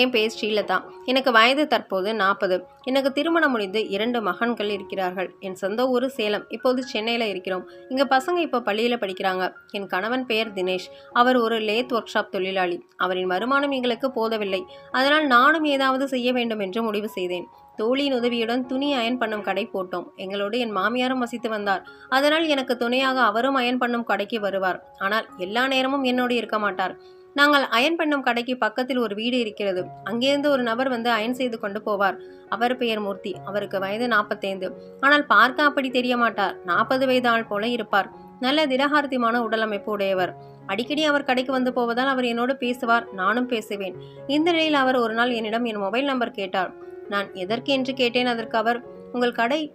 என் பேர் ஸ்ரீலதா எனக்கு வயது தற்போது நாற்பது எனக்கு திருமணம் முடிந்து இரண்டு மகன்கள் இருக்கிறார்கள். என் சொந்த ஊர் சேலம். இப்போது சென்னையில் இருக்கிறோம். இங்கே பசங்க இப்போ பள்ளியில் படிக்கிறாங்க. என் கணவன் பெயர் தினேஷ். அவர் ஒரு லேத் ஒர்க் ஷாப் தொழிலாளி. அவரின் வருமானம் எங்களுக்கு போதவில்லை. அதனால் நானும் ஏதாவது செய்ய வேண்டும் என்று முடிவு செய்தேன். தோழியின் உதவியுடன் துணி அயன் பண்ணும் கடை போட்டோம். எங்களோடு என் மாமியாரும் வசித்து வந்தார். அதனால் எனக்கு துணையாக அவரும் அயன் பண்ணும் கடைக்கு வருவார். ஆனால் எல்லா நேரமும் என்னோடு இருக்க மாட்டார். நாங்கள் அயன் பண்ணும் கடைக்கு பக்கத்தில் ஒரு வீடு இருக்கிறது. அங்கிருந்து ஒரு நபர் வந்து அயன் செய்து கொண்டு போவார். அவர் பெயர் மூர்த்தி. அவருக்கு வயது நாற்பத்தைந்து ஆனால் பார்க்க அப்படி தெரிய மாட்டார். நாற்பது வயது ஆள் போல இருப்பார். நல்ல திடகார்த்தியமான உடலமைப்பு உடையவர். அடிக்கடி அவர் கடைக்கு வந்து போவதால் அவர் என்னோடு பேசுவார். நானும் பேசுவேன். இந்த நிலையில் அவர் ஒரு நாள் என்னிடம் என் மொபைல் நம்பர் கேட்டார். நான் எதற்கு என்று கேட்டேன் அதற்கு அவர் உங்கள் கடை?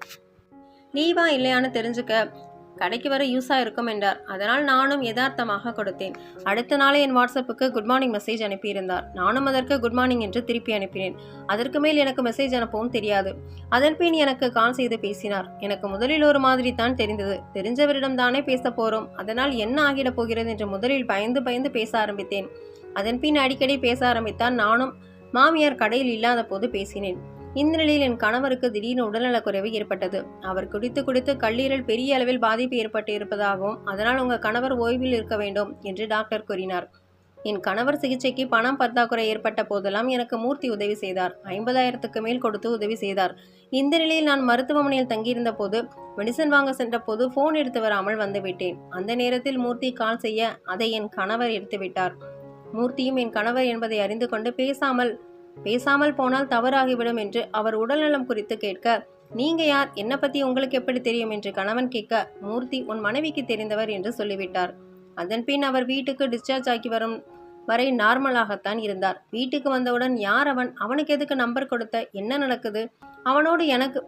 லீவா இல்லையான்னு தெரிஞ்சுக்க. கடைக்கு வர யூஸாக இருக்கும் என்றார். அதனால் நானும் யதார்த்தமாக கொடுத்தேன். அடுத்த நாளே என் வாட்ஸ்அப்புக்கு குட் மார்னிங் மெசேஜ் அனுப்பியிருந்தார். நானும் அதற்கு குட் மார்னிங் என்று திருப்பி அனுப்பினேன். அதற்கு மேல் எனக்கு மெசேஜ் அனுப்பவும் தெரியாது. அதன்பின் எனக்கு கால் செய்து பேசினார். எனக்கு முதலில் ஒரு மாதிரி தான் தெரிந்தது. தெரிஞ்சவரிடம் தானே பேச போறோம். அதனால் என்ன ஆகிடப் போகிறது? என்று முதலில் பயந்து பயந்து பேச ஆரம்பித்தேன். அதன்பின் அடிக்கடி பேச ஆரம்பித்தான் நானும் மாமியார் கடையில் இல்லாத போது பேசினேன். இந்த நிலையில் என் கணவருக்கு திடீர்னு உடல்நலக்குறைவு ஏற்பட்டது. அவர் குடித்து குடித்து கல்லீரல் பெரிய அளவில் பாதிப்பு ஏற்பட்டு இருப்பதாகவும் அதனால் உங்கள் கணவர் ஓய்வில் இருக்க வேண்டும் என்று டாக்டர் கூறினார். என் கணவர் சிகிச்சைக்கு பணம் பற்றாக்குறை ஏற்பட்ட போதெல்லாம் எனக்கு மூர்த்தி உதவி செய்தார். ஐம்பதாயிரத்துக்கு மேல் கொடுத்து உதவி செய்தார். இந்த நிலையில் நான் மருத்துவமனையில் தங்கியிருந்த போது மெடிசன் வாங்க சென்ற போது போன் எடுத்து வராமல் வந்துவிட்டேன் அந்த நேரத்தில் மூர்த்தி கால் செய்ய அதை என் கணவர் எடுத்துவிட்டார் மூர்த்தியும் என் கணவர் என்பதை அறிந்து கொண்டு பேசாமல் பேசாமல் போனால் தவறாகிவிடும் என்று அவர் உடல்நலம் குறித்து கேட்க நீங்க யார்? என்ன பத்தி உங்களுக்கு எப்படி தெரியும்? என்று கணவன் கேட்க மூர்த்தி உன் மனைவிக்கு தெரிந்தவர் என்று சொல்லிவிட்டார். அதன்பின் அவர் வீட்டுக்கு டிஸ்சார்ஜ் ஆகி வரும் வரை நார்மலாகத்தான் இருந்தார். வீட்டுக்கு வந்தவுடன் யார் அவன்? அவனுக்கு எதுக்கு நம்பர் கொடுத்த? என்ன நடக்குது? அவனோடு எனக்கு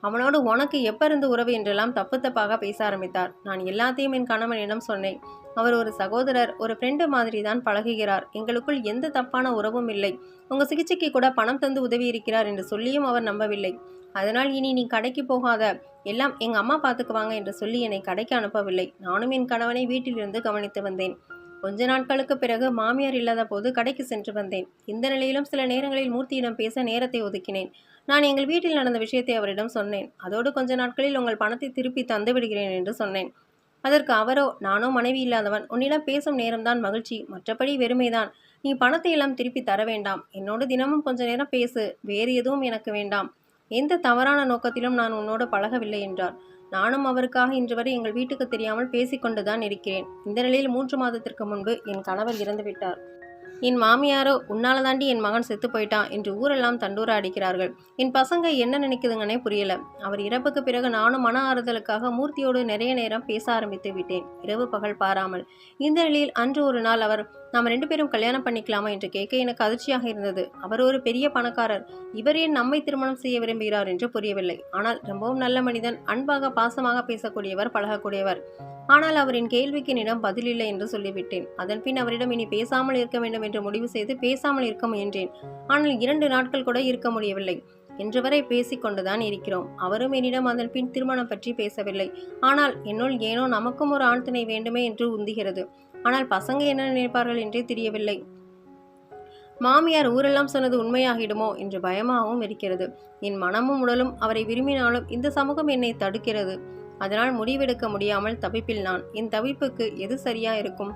அவனோடு உனக்கு எப்ப இருந்து உறவு என்றெல்லாம் தப்பு தப்பாக பேச ஆரம்பித்தார். நான் எல்லாத்தையும் என் கணவனிடம் சொன்னேன். அவர் ஒரு சகோதரர் ஒரு ஃப்ரெண்டு மாதிரி தான் பழகுகிறார். எங்களுக்குள் எந்த தப்பான உறவும் இல்லை. உங்க சிகிச்சைக்கு கூட பணம் தந்து உதவி இருக்கிறார் என்று சொல்லியும் அவர் நம்பவில்லை. அதனால் இனி நீ கடைக்கு போகாத. எல்லாம் எங்க அம்மா பார்த்துக்குவாங்க என்று சொல்லி என்னை கடைக்கு அனுப்பவில்லை. நானும் என் கணவனை வீட்டிலிருந்து கவனித்து வந்தேன். கொஞ்ச நாட்களுக்கு பிறகு மாமியார் இல்லாத போது கடைக்கு சென்று வந்தேன். இந்த நிலையிலும் சில நேரங்களில் மூர்த்தியிடம் பேச நேரத்தை ஒதுக்கினேன். நான் எங்கள் வீட்டில் நடந்த விஷயத்தை அவரிடம் சொன்னேன். அதோடு கொஞ்ச நாட்களில் உங்கள் பணத்தை திருப்பி தந்து விடுகிறேன் என்று சொன்னேன். அதற்கு அவரோ நானோ மனைவி இல்லாதவன் உன்னிடம் பேசும் நேரம்தான் மகிழ்ச்சி. மற்றபடி வெறுமைதான். நீ பணத்தை எல்லாம் திருப்பி தர வேண்டாம். என்னோடு தினமும் கொஞ்ச நேரம் பேசு. வேறு எதுவும் எனக்கு வேண்டாம். எந்த தவறான நோக்கத்திலும் நான் உன்னோடு பழகவில்லை என்றார். நானும் அவருக்காக இன்று வரை எங்கள் வீட்டுக்கு தெரியாமல் பேசிக்கொண்டுதான் இருக்கிறேன். இந்த நிலையில் மூன்று மாதத்திற்கு முன்பு என் கணவர் இறந்துவிட்டார் என் மாமியாரோ உன்னால தாண்டி என் மகன் செத்து போயிட்டான் என்று ஊரெல்லாம் தண்டூர அடிக்கிறார்கள். என் பசங்க என்ன நினைக்குதுங்கன்னே புரியல. அவர் இறப்புக்கு பிறகு நானும் மன ஆறுதலுக்காக மூர்த்தியோடு நிறைய நேரம் பேச ஆரம்பித்து விட்டேன். இரவு பகல் பாராமல். இந்த நிலையில் அன்று ஒரு நாள் அவர் நாம் ரெண்டு பேரும் கல்யாணம் பண்ணிக்கலாமா என்று கேட்க எனக்கு அதிர்ச்சியாக இருந்தது. அவர் ஒரு பெரிய பணக்காரர். இவர் ஏன் நம்மை திருமணம் செய்ய விரும்புகிறார் என்று புரியவில்லை. ஆனால் ரொம்பவும் நல்ல மனிதன் அன்பாக பாசமாக பேசக்கூடியவர் பழகக்கூடியவர். ஆனால் அவரின் கேள்விக்கு என்னிடம் பதிலில்லை என்று சொல்லிவிட்டேன். அதன்பின் அவரிடம் இனி பேசாமல் இருக்க வேண்டும் என்று முடிவு செய்து பேசாமல் இருக்க முயன்றேன். ஆனால் இரண்டு நாட்கள் கூட இருக்க முடியவில்லை. இன்று வரை பேசிக்கொண்டுதான் இருக்கிறோம். அவரும் என்னிடம் அதன் பின் திருமணம் பற்றி பேசவில்லை. ஆனால் என்னுள் ஏனோ நமக்கும் ஒரு ஆண் துணை வேண்டுமே என்று உந்துகிறது. ஆனால் பசங்க என்ன நினைப்பார்கள் என்றே தெரியவில்லை. மாமியார் ஊரெல்லாம் சொன்னது உண்மையாகிடுமோ என்று பயமாகவும் இருக்கிறது. என் மனமும் உடலும் அவரை விரும்பினாலும் இந்த சமூகம் என்னை தடுக்கிறது. அதனால் முடிவெடுக்க முடியாமல் தவிப்பில் நான். என் தவிப்புக்கு எது சரியா இருக்கும்?